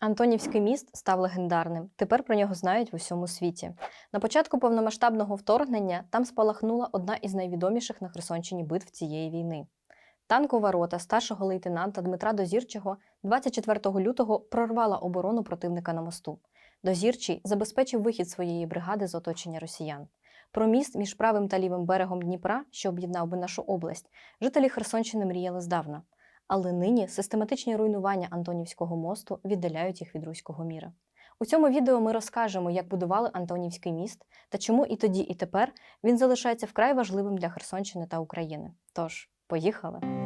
Антонівський міст став легендарним. Тепер про нього знають в усьому світі. На початку повномасштабного вторгнення там спалахнула одна із найвідоміших на Херсонщині битв цієї війни. Танкова рота старшого лейтенанта Дмитра Дозірчого 24 лютого прорвала оборону противника на мосту. Дозірчий забезпечив вихід своєї бригади з оточення росіян. Про міст між правим та лівим берегом Дніпра, що об'єднав би нашу область, жителі Херсонщини мріяли здавна. Але нині систематичні руйнування Антонівського мосту віддаляють їх від руського міра. У цьому відео ми розкажемо, як будували Антонівський міст та чому і тоді, і тепер він залишається вкрай важливим для Херсонщини та України. Тож, поїхали!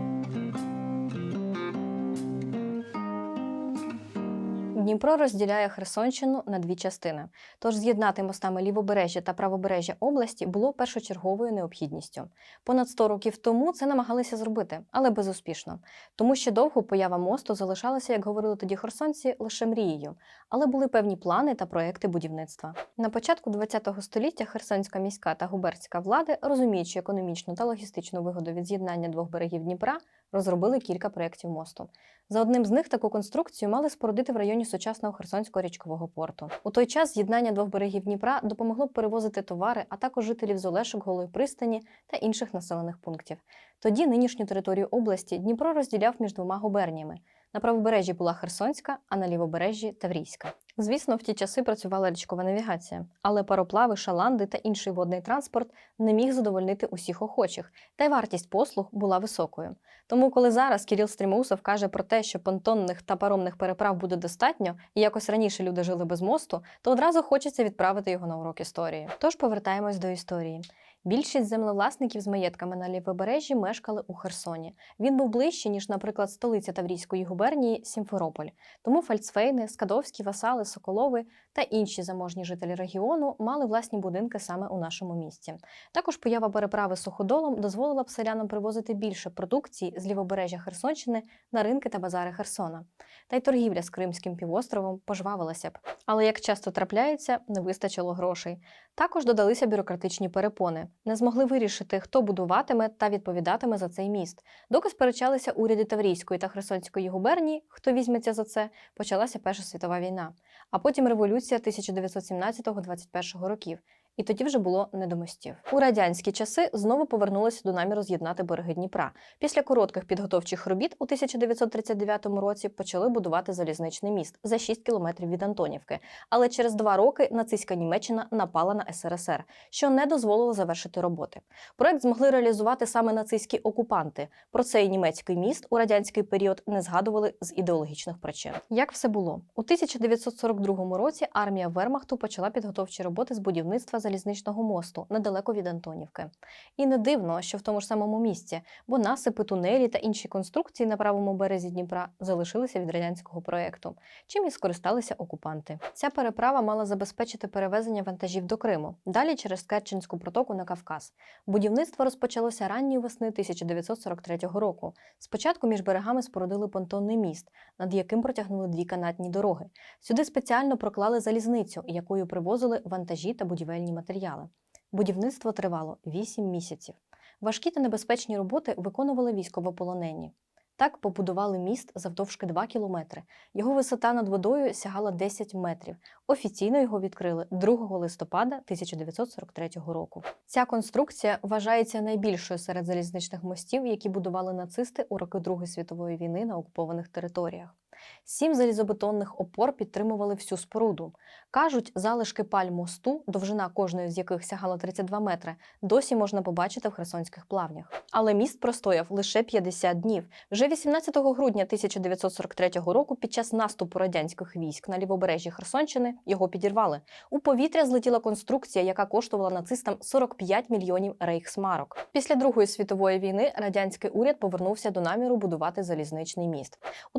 Дніпро розділяє Херсонщину на дві частини. Тож з'єднати мостами лівобережжя та правобережжя області було першочерговою необхідністю. Понад 100 років тому це намагалися зробити, але безуспішно. Тому ще довго поява мосту залишалася, як говорили тоді херсонці, лише мрією, але були певні плани та проекти будівництва. На початку ХХ століття Херсонська міська та губернська влади, розуміючи економічну та логістичну вигоду від з'єднання двох берегів Дніпра, розробили кілька проєктів мосту. За одним з них таку конструкцію мали спорудити в районі сучасного Херсонського річкового порту. У той час з'єднання двох берегів Дніпра допомогло перевозити товари, а також жителів з Олешок, Голої пристані та інших населених пунктів. Тоді нинішню територію області Дніпро розділяв між двома губерніями. На правобережжі була Херсонська, а на лівобережжі Таврійська. Звісно, в ті часи працювала річкова навігація, але пароплави, шаланди та інший водний транспорт не міг задовольнити усіх охочих, та й вартість послуг була високою. Тому, коли зараз Кіріл Стрімусов каже про те, що понтонних та паромних переправ буде достатньо, і якось раніше люди жили без мосту, то одразу хочеться відправити його на урок історії. Тож повертаємось до історії. Більшість землевласників з маєтками на лівобережжі мешкали у Херсоні. Він був ближче, ніж, наприклад, столиця Таврійської губернії Сімферополь. Тому Фальцфейни, Скадовські, Васали, Соколови та інші заможні жителі регіону мали власні будинки саме у нашому місті. Також поява переправи суходолом дозволила б селянам привозити більше продукції з лівобережжя Херсонщини на ринки та базари Херсона. Та й торгівля з Кримським півостровом пожвавилася б. Але як часто трапляється, не вистачило грошей. Також додалися бюрократичні перепони. Не змогли вирішити, хто будуватиме та відповідатиме за цей міст. Доки сперечалися уряди Таврійської та Херсонської губернії, хто візьметься за це, почалася Перша світова війна, а потім революція 1917-21 років. І тоді вже було не до мостів. У радянські часи знову повернулися до наміру з'єднати береги Дніпра. Після коротких підготовчих робіт у 1939 році почали будувати залізничний міст за 6 кілометрів від Антонівки. Але через два роки нацистська Німеччина напала на СРСР, що не дозволило завершити роботи. Проект змогли реалізувати саме нацистські окупанти. Про цей німецький міст у радянський період не згадували з ідеологічних причин. Як все було у 1942 році? Армія Вермахту почала підготовчі роботи з будівництва залізничного мосту недалеко від Антонівки. І не дивно, що в тому ж самому місці, бо насипи, тунелі та інші конструкції на правому березі Дніпра залишилися від радянського проєкту, чим і скористалися окупанти. Ця переправа мала забезпечити перевезення вантажів до Криму, далі через Керченську протоку на Кавказ. Будівництво розпочалося ранньої весни 1943 року. Спочатку між берегами спорудили понтонний міст, над яким протягнули дві канатні дороги. Сюди спеціально проклали залізницю, якою привозили вантажі та будівельні матеріали. Будівництво тривало 8 місяців. Важкі та небезпечні роботи виконували військовополонені. Так побудували міст завдовжки 2 кілометри. Його висота над водою сягала 10 метрів. Офіційно його відкрили 2 листопада 1943 року. Ця конструкція вважається найбільшою серед залізничних мостів, які будували нацисти у роки Другої світової війни на окупованих територіях. Сім залізобетонних опор підтримували всю споруду. Кажуть, залишки паль мосту, довжина кожної з яких сягала 32 метри, досі можна побачити в херсонських плавнях. Але міст простояв лише 50 днів. Вже 18 грудня 1943 року, під час наступу радянських військ на лівобережжі Херсонщини, його підірвали. У повітря злетіла конструкція, яка коштувала нацистам 45 мільйонів рейхсмарок. Після Другої світової війни радянський уряд повернувся до наміру будувати залізничний міст. У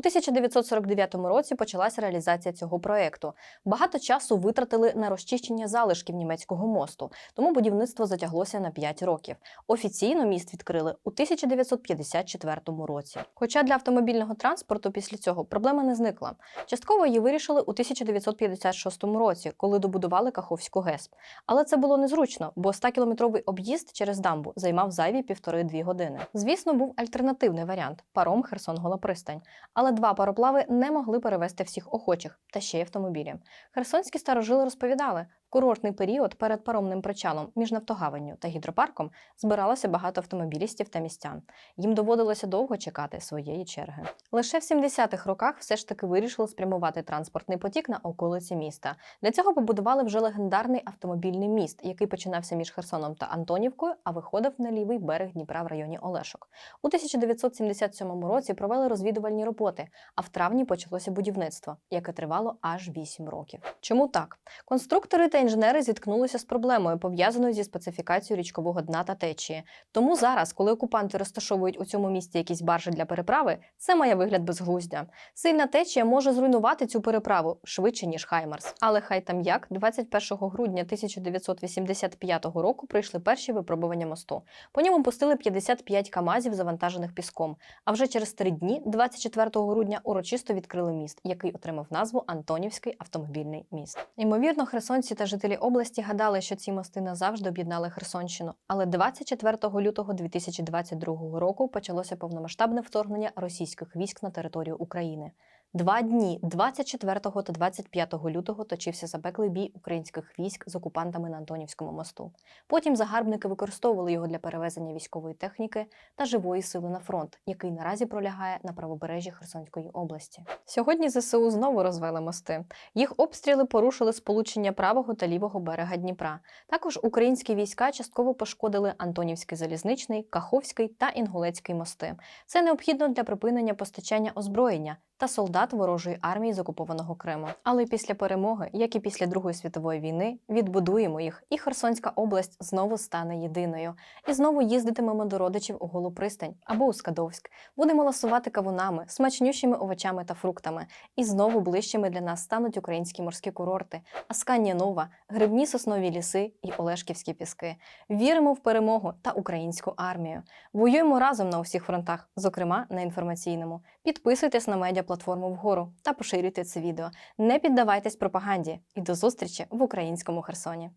1949 році почалася реалізація цього проекту. Багато часу витратили на розчищення залишків німецького мосту, тому будівництво затяглося на 5 років. Офіційно міст відкрили у 1954 році. Хоча для автомобільного транспорту після цього проблема не зникла. Частково її вирішили у 1956 році, коли добудували Каховську ГЕС. Але це було незручно, бо 100-кілометровий об'їзд через дамбу займав зайві півтори-дві години. Звісно, був альтернативний варіант паром Херсон-Гола пристань. Але два пароплави не могли перевезти всіх охочих та ще й автомобілі. Херсонські старожили розповідали, курортний період перед паромним причалом між Нафтогаванню та гідропарком збиралося багато автомобілістів та містян. Їм доводилося довго чекати своєї черги. Лише в 70-х роках все ж таки вирішили спрямувати транспортний потік на околиці міста. Для цього побудували вже легендарний автомобільний міст, який починався між Херсоном та Антонівкою, а виходив на лівий берег Дніпра в районі Олешок. У 1977 році провели розвідувальні роботи, а в травні почалося будівництво, яке тривало аж 8 років. Чому так? Конструктори та інженери зіткнулися з проблемою, пов'язаною зі специфікацією річкового дна та течії. Тому зараз, коли окупанти розташовують у цьому місті якісь баржі для переправи, це має вигляд безглуздя. Сильна течія може зруйнувати цю переправу швидше ніж Хаймарс. Але хай там як 21 грудня 1985 року прийшли перші випробування мосту. По ньому пустили 55 камазів, завантажених піском. А вже через три дні, 24 грудня, урочисто відкрили міст, який отримав назву Антонівський автомобільний міст. Ймовірно, херсонці жителі області гадали, що ці мости назавжди об'єднали Херсонщину. Але 24 лютого 2022 року почалося повномасштабне вторгнення російських військ на територію України. Два дні 24 та 25 лютого точився запеклий бій українських військ з окупантами на Антонівському мосту. Потім загарбники використовували його для перевезення військової техніки та живої сили на фронт, який наразі пролягає на правобережжі Херсонської області. Сьогодні ЗСУ знову розвели мости. Їх обстріли порушили сполучення правого та лівого берега Дніпра. Також українські війська частково пошкодили Антонівський залізничний, Каховський та Інгулецький мости. Це необхідно для припинення постачання озброєння та солдат ворожої армії з окупованого Криму. Але після перемоги, як і після Другої світової війни, відбудуємо їх, і Херсонська область знову стане єдиною. І знову їздитимемо до родичів у Голопристань або у Скадовськ. Будемо ласувати кавунами, смачнющими овочами та фруктами. І знову ближчими для нас стануть українські морські курорти, Асканія Нова, грибні соснові ліси і Олешківські піски. Віримо в перемогу та українську армію. Воюємо разом на усіх фронтах, зокрема на інформаційному. Підписуйтесь на медіаплатформу вгору та поширюйте це відео. Не піддавайтесь пропаганді і до зустрічі в українському Херсоні.